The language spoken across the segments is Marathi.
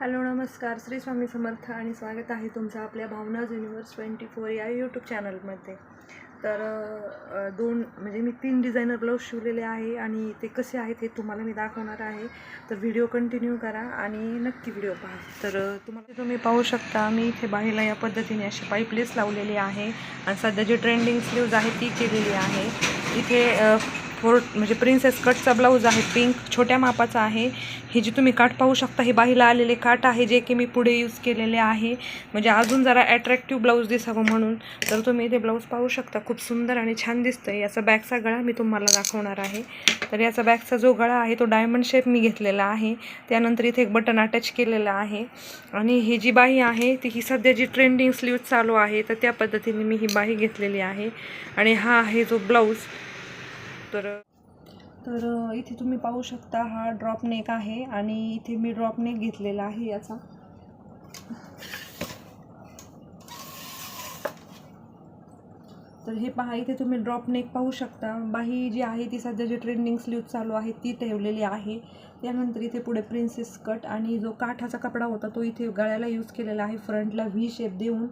हॅलो नमस्कार. श्री स्वामी समर्थ आणि स्वागत आहे तुमचं आपल्या भावनाज युनिवर्स ट्वेंटी फोर या यूट्यूब चॅनलमध्ये तर दोन म्हणजे मी तीन डिझायनर ब्लाऊज शिवलेले आहे आणि ते कसे आहेत हे तुम्हाला मी दाखवणार आहे. तर व्हिडिओ कंटिन्यू करा आणि नक्की व्हिडिओ पहा. तर तुम्हाला तुम्ही पाहू शकता मी इथे बाहेरला या पद्धतीने अशी पाईपलेस लावलेली आहे. आणि सध्या जी ट्रेंडिंग स्लीव्ज आहे ती केलेली आहे. इथे फोर म्हणजे प्रिन्सेस कटचा ब्लाऊज आहे पिंक छोट्या मापाचा आहे. हे जे तुम्ही काठ पाहू शकता हे बाहीला आलेले काठ आहे जे की मी पुढे यूज केलेले आहे. म्हणजे अजून जरा ॲट्रॅक्टिव्ह ब्लाऊज दिसावं म्हणून. तर तुम्ही इथे ब्लाऊज पाहू शकता खूप सुंदर आणि छान दिसतं आहे याचा बॅगचा गळा मी तुम्हाला दाखवणार आहे. तर याचा बॅगचा जो गळा आहे तो डायमंड शेप मी घेतलेला आहे. त्यानंतर इथे एक बटन अटॅच केलेलं आहे. आणि ही जी बाही आहे ती ही सध्या जी ट्रेंडिंग स्लीव चालू आहे तर त्या पद्धतीने मी ही बाही घेतलेली आहे. आणि हा आहे जो ब्लाऊज तर तर इथे तुम्ही पाहू शकता हा ड्रॉप नेक आहे आणि इथे मी ड्रॉप नेक घेतलेला आहे याचा. तर हे पहा इथे तुम्ही ड्रॉप नेक पाहू शकता. बाही जी आहे ती सध्या जी ट्रेंडिंग स्लीव चालू आहे ती ठेवलेली आहे. त्यानंतर इथे पुढे प्रिन्सेस कट आणि जो काठाचा कपडा होता तो इथे गळ्याला यूज केलेला आहे फ्रंटला व्ही शेप देऊन.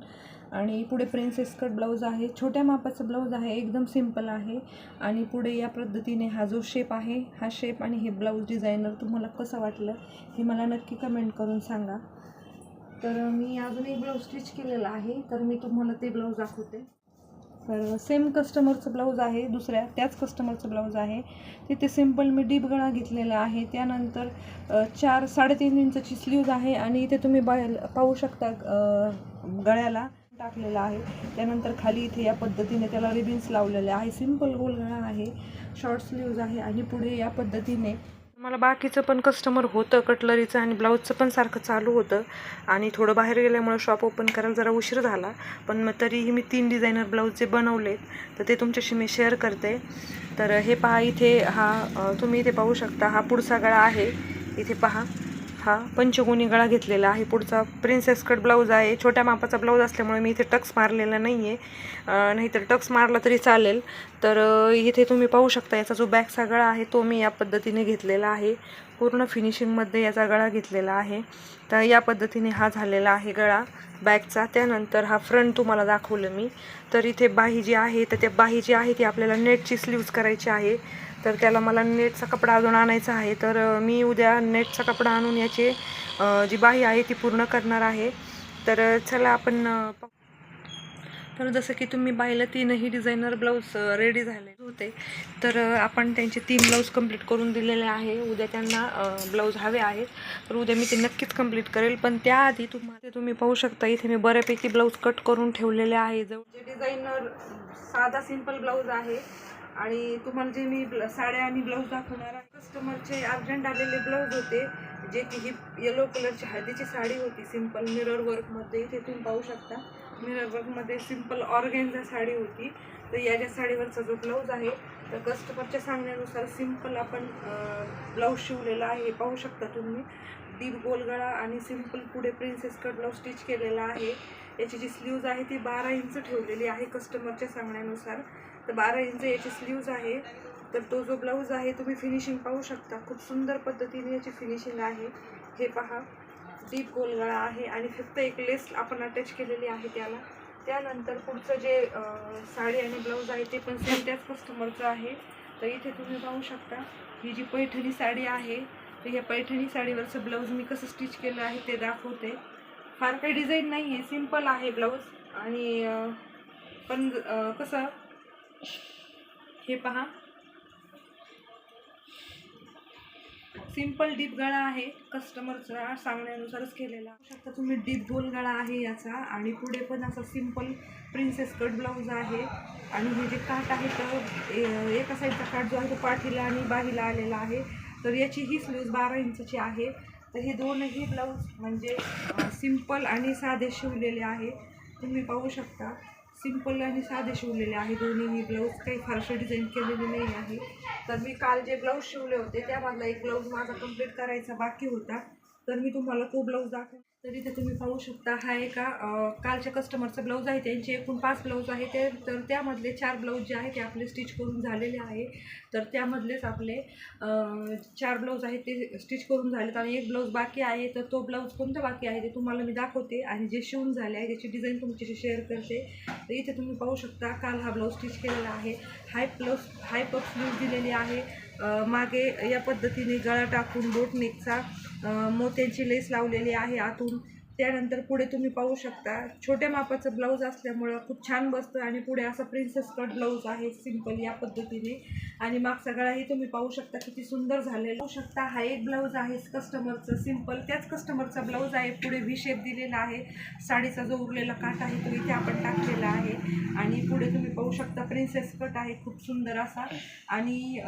आणि पुढे प्रिन्सेस कट ब्लाऊज आहे. छोट्या मापाचं ब्लाऊज आहे. एकदम सिंपल आहे. आणि पुढे या पद्धतीने हा जो शेप आहे हा शेप आणि हे ब्लाऊज डिझायनर तुम्हाला कसं वाटलं हे मला नक्की कमेंट करून सांगा. तर मी अजून एक ब्लाऊज स्टिच केलेला आहे. तर मी तुम्हाला ते ब्लाऊज दाखवते. तर सेम कस्टमरचं ब्लाऊज आहे. दुसऱ्या त्याच कस्टमरचं ब्लाऊज आहे. तिथे सिंपल मी डीप गळा घेतलेला आहे. त्यानंतर चार साडेतीन इंचाची स्लीव्ज आहे. आणि इथे तुम्ही बा पाहू शकता गळ्याला. टाकलेला आहे. त्यानंतर खाली इथे या पद्धतीने त्याला रिबिन्स लावलेले आहे. सिंपल गोल गळा आहे. शॉर्ट स्लीव्ज आहे आणि पुढे या पद्धतीने मला बाकीचं पण कस्टमर होतं कटलरीचं आणि ब्लाऊजचं पण सारखं चालू होतं. आणि थोडं बाहेर गेल्यामुळं शॉप ओपन करायला जरा उशीर झाला. पण मग तरीही मी तीन डिझायनर ब्लाऊज जे बनवलेत तर ते तुमच्याशी मी शेअर करते. तर हे पहा इथे हा तुम्ही इथे पाहू शकता हा पुढचा गळा आहे. इथे पहा. हा पंचगुणी गळा घेतलेला आहे. पुढचा प्रिन्सेस कट ब्लाऊज आहे. छोट्या मापाचा ब्लाऊज असल्यामुळे मी इथे टक्स मारलेला नाही आहे नाहीतर टक्स मारला तरी चालेल. तर इथे तुम्ही पाहू शकता याचा जो बॅकचा गळा आहे तो मी या पद्धतीने घेतलेला आहे. पूर्ण फिनिशिंगमध्ये याचा गळा घेतलेला आहे. तर या पद्धतीने हा झालेला आहे गळा बॅकचा त्यानंतर हा फ्रंट तुम्हाला दाखवलं मी. तर इथे बाही जी आहे तर त्या बाही जी आहे ती आपल्याला नेटची स्लीव्ज करायची आहे. तर त्याला मला नेटचा कपडा अजून आणायचा आहे. तर मी उद्या नेटचा कपडा आणून याचे जी बाही आहे ती पूर्ण करणार आहे. तर चला आपण तर जसं की तुम्ही पाहिलं तीनही डिझायनर ब्लाऊज रेडी झाले होते. तर आपण त्यांचे तीन ब्लाऊज कंप्लीट करून दिलेले आहे. उद्या त्यांना ब्लाऊज हवे आहेत. तर उद्या मी ते नक्कीच कंप्लीट करेल. पण त्याआधी तुम्हाला तुम्ही पाहू शकता इथे मी बऱ्यापैकी ब्लाऊज कट करून ठेवलेले आहे. जवळ जे डिझायनर साधा सिंपल ब्लाऊज आहे आणि तुम्हाला जे मी ब्ल- साड्या आणि ब्लाऊज दाखवणार आहे कस्टमरचे अर्जंट आलेले ब्लाऊज होते जे की ही येलो कलरची हळदीची साडी होती सिंपल मिरर वर्कमध्ये इथे तुम्ही पाहू शकता. मिरर वर्कमध्ये सिंपल ऑर्गेन्झा साडी होती. तर या ज्या साडीवरचा जो ब्लाऊज आहे तर कस्टमरच्या सांगण्यानुसार सिंपल आपण ब्लाऊज शिवलेला आहे पाहू शकता तुम्ही. डीप गोलगळा आणि सिंपल पुढे प्रिन्सेस कट ब्लाऊज स्टिच केलेला आहे. याची जी स्लीव्ज आहे ती बारा इंच ठेवलेली आहे कस्टमरच्या सांगण्यानुसार. तर बारा इंच याची स्लीव्ज आहे. तर तो जो ब्लाऊज आहे तुम्ही फिनिशिंग पाहू शकता. खूप सुंदर पद्धतीने याची फिनिशिंग आहे. हे पहा. डीप गोलगळा आहे आणि फक्त एक लेस आपण अटॅच केलेली आहे त्याला. त्यानंतर पुढचं जे साडी आणि ब्लाऊज आहे ते पण सेम त्याच कस्टमरचं आहे. तर इथे तुम्ही पाहू शकता. ही जी पैठणी साडी आहे तर ह्या पैठणी साडीवरचं ब्लाऊज मी कसं स्टिच केलं आहे ते दाखवते. फार काही डिझाईन नाही आहे सिंपल आहे ब्लाऊज आणि पण कसं हे पहा. सिंपल डीप गळा आहे. कस्टमरचा सांगण्यानुसारच केलेला. शकता तुम्ही डीप गोल गळा आहे याचा. आणि पुढे पण असा सिंपल प्रिन्सेस कट ब्लाऊज आहे. आणि हे जे काठ आहे तर ए- एका साईडचा काठ जो आहे तो पाठीला आणि बाहीला आलेला आहे. तर याची ही स्लीव्ज बारा इंचची आहे. तर हे दोनही ब्लाऊज म्हणजे सिंपल आणि साधे शिवलेले आहे. तुम्ही पाहू शकता. सिंपल आणि साधे शिवलेले आहे. दोन्हीही ब्लाऊज काही फारसे डिझाईन केलेले नाही आहे. तर मी काल जे ब्लाऊज शिवले होते त्यामधला एक ब्लाऊज माझा कंप्लीट करायचा बाकी होता. तर मी तुम्हाला तो ब्लाऊज दाखव तर इथे तुम्ही पाहू शकता हा एका कालच्या कस्टमरचा ब्लाऊज आहे. त्यांचे एकूण पाच ब्लाऊज आहे ते तर त्यामधले चार ब्लाऊज जे आहे ते आपले स्टिच करून झालेले आहे. तर त्यामधलेच आपले चार ब्लाऊज आहेत ते स्टिच करून झालेत. आणि एक ब्लाऊज बाकी आहे तर तो ब्लाऊज कोणता बाकी आहे ते तुम्हाला मी दाखवते. आणि जे शिवून झाले आहे त्याची डिझाईन तुमच्याशी शेअर करते. तर इथे तुम्ही पाहू शकता काल हा ब्लाऊज स्टिच केलेला आहे. High plus high puff sleeve दिलेली आहे. मागे या पद्धतीने गळा टाकून बोटनेकचा अ, मोत्यांची लेस लावलेली आहे आतून. त्यानंतर पुढे तुम्ही पाहू शकता छोट्या मापाचं ब्लाऊज असल्यामुळं खूप छान बसतं आणि पुढे असं प्रिन्सेस कट ब्लाऊज आहे सिंपल या पद्धतीने. आणि मागचा गळाही तुम्ही पाहू शकता किती सुंदर झालेला. पाहू शकता हा एक ब्लाऊज आहे कस्टमरचं सिंपल त्याच कस्टमरचा ब्लाऊज आहे पुढे व्ही शेप दिलेला आहे. साडीचा जो उरलेला काठ आहे तो इथे आपण टाकलेला आहे. आणि पुढे तुम्ही पाहू शकता प्रिन्सेस कट आहे खूप सुंदर असा. आणि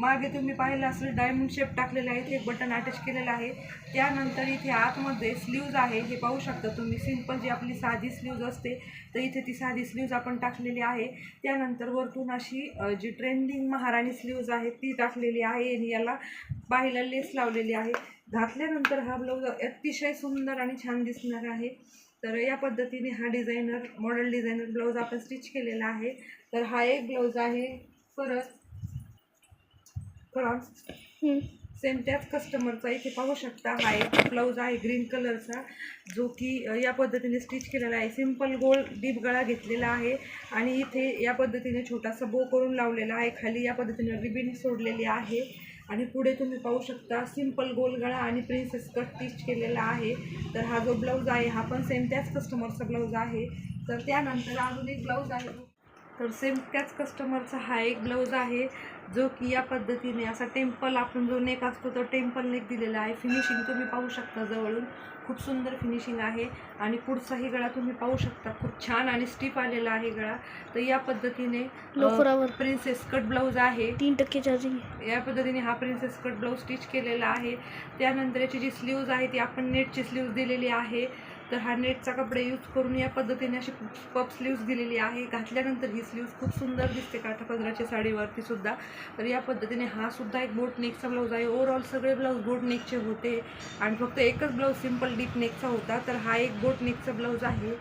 मागे तुम्ही पाहिलं असेल डायमंड शेप टाकलेला आहे इथे बटन अटॅच केलेलं आहे. त्यानंतर इथे आतमध्ये स्लीव्ज आहे. हे पाहू शकता तुम्ही. सिंपल जी आपली साधी स्लीव्ज असते तर इथे ती साधी स्लीव्ज आपण टाकलेली आहे. त्यानंतर वरतून अशी जी ट्रेंडिंग महाराणी स्लीव्ज आहे ती टाकलेली आहे आणि याला बाहीला लेस लावलेली आहे. घातल्यानंतर हा ब्लाऊज अतिशय सुंदर आणि छान दिसणार आहे. तर या पद्धतीने हा डिझायनर मॉडेल डिझायनर ब्लाऊज आपण स्टिच केलेला आहे. तर हा एक ब्लाऊज आहे. परत परत. सेम त्याच कस्टमरचा इथे पाहू शकता हा एक ब्लाऊज आहे ग्रीन कलरचा जो की या पद्धतीने स्टिच केलेला आहे. सिंपल गोल डीप गळा घेतलेला आहे आणि इथे या पद्धतीने छोटासा बो करून लावलेला आहे. खाली या पद्धतीने रिबिन सोडलेली आहे आणि पुढे तुम्ही पाहू शकता सिंपल गोल गळा आणि प्रिन्सेस कट स्टिच केलेला आहे. तर हा जो ब्लाऊज आहे हा पण सेम त्याच कस्टमरचा ब्लाऊज आहे. तर त्यानंतर अजून एक ब्लाऊज आहे तर सेम त्याच कस्टमरचा हा एक ब्लाऊज आहे जो की या पद्धतीने असा टेम्पल आपण जो नेक असतो तो टेम्पल नेक दिलेला आहे. फिनिशिंग तुम्ही पाहू शकता जवळून. खूप सुंदर फिनिशिंग आहे आणि पुढचाही गळा तुम्ही पाहू शकता. खूप छान आणि स्टिफ आलेला आहे गळा. तर या पद्धतीने प्रिन्सेस कट ब्लाऊज आहे. तीन टक्के चार्जिंग या पद्धतीने हा प्रिन्सेस कट ब्लाऊज स्टिच केलेला आहे. त्यानंतर याची जी स्लीव्ज आहे ती आपण नेटची स्लीव्ज दिलेली आहे. तर हा नेटचा कपडे यूज करून या पद्धतीने अशी पप स्लीव्ज दिलेली आहे. घातल्यानंतर ही स्लीव्ज खूप सुंदर दिसते. काठापदराच्या साडीवरती सुद्धा. तर या पद्धतीने हा सुद्धा एक बोट नेकचा ब्लाऊज आहे. ओव्हरऑल सगळे ब्लाऊज बोट नेकचे होते. आणि फक्त एकच ब्लाऊज सिंपल डीप नेकचा होता. तर हा एक बोट नेकचा ब्लाऊज आहे.